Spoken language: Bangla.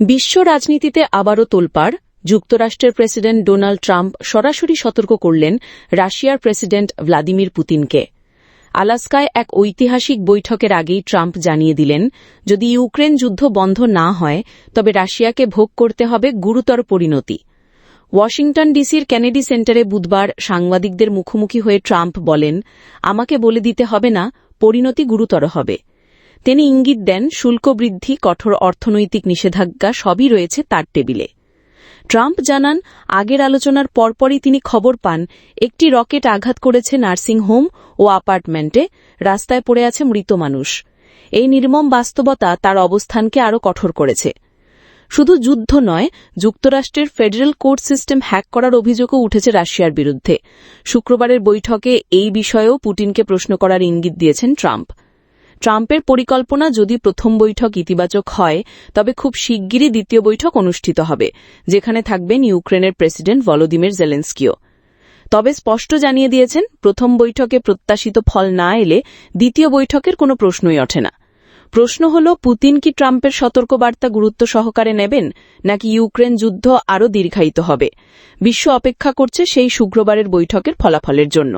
বিশ্ব রাজনীতিতে আবারও তোলপাড়, যুক্তরাষ্ট্রের প্রেসিডেন্ট ডোনাল্ড ট্রাম্প সরাসরি সতর্ক করলেন রাশিয়ার প্রেসিডেন্ট ভ্লাদিমির পুতিনকে। আলাস্কায় এক ঐতিহাসিক বৈঠকের আগেই ট্রাম্প জানিয়ে দিলেন, যদি ইউক্রেন যুদ্ধ বন্ধ না হয়, তবে রাশিয়াকে ভোগ করতে হবে গুরুতর পরিণতি। ওয়াশিংটন ডিসির কেনেডি সেন্টারে বুধবার সাংবাদিকদের মুখোমুখি হয়ে ট্রাম্প বলেন, আমাকে বলে দিতে হবে না, পরিণতি গুরুতর হবে। তিনি ইঙ্গিত দেন, শুল্ক বৃদ্ধি, কঠোর অর্থনৈতিক নিষেধাজ্ঞা সবই রয়েছে তার টেবিলে। ট্রাম্প জানান, আগের আলোচনার পরপরই তিনি খবর পান, একটি রকেট আঘাত করেছে নার্সিংহোম ও অ্যাপার্টমেন্টে, রাস্তায় পড়ে আছে মৃত মানুষ। এই নির্মম বাস্তবতা তার অবস্থানকে আরও কঠোর করেছে। শুধু যুদ্ধ নয়, যুক্তরাষ্ট্রের ফেডারেল কোর্ট সিস্টেম হ্যাক করার অভিযোগও উঠেছে রাশিয়ার বিরুদ্ধে। শুক্রবারের বৈঠকে এই বিষয়েও পুটিনকে প্রশ্ন করার ইঙ্গিত দিয়েছেন ট্রাম্প। ট্রাম্পের পরিকল্পনা যদি প্রথম বৈঠক ইতিবাচক হয়, তবে খুব শিগগিরই দ্বিতীয় বৈঠক অনুষ্ঠিত হবে, যেখানে থাকবেন ইউক্রেনের প্রেসিডেন্ট ভলোদিমির জেলেন্সকিও। তবে স্পষ্ট জানিয়ে দিয়েছেন, প্রথম বৈঠকে প্রত্যাশিত ফল না এলে দ্বিতীয় বৈঠকের কোনো প্রশ্নই ওঠে না। প্রশ্ন হল, পুতিন কি ট্রাম্পের সতর্কবার্তা গুরুত্ব সহকারে নেবেন, নাকি ইউক্রেন যুদ্ধ আরও দীর্ঘায়িত হবে? বিশ্ব অপেক্ষা করছে সেই শুক্রবারের বৈঠকের ফলাফলের জন্য।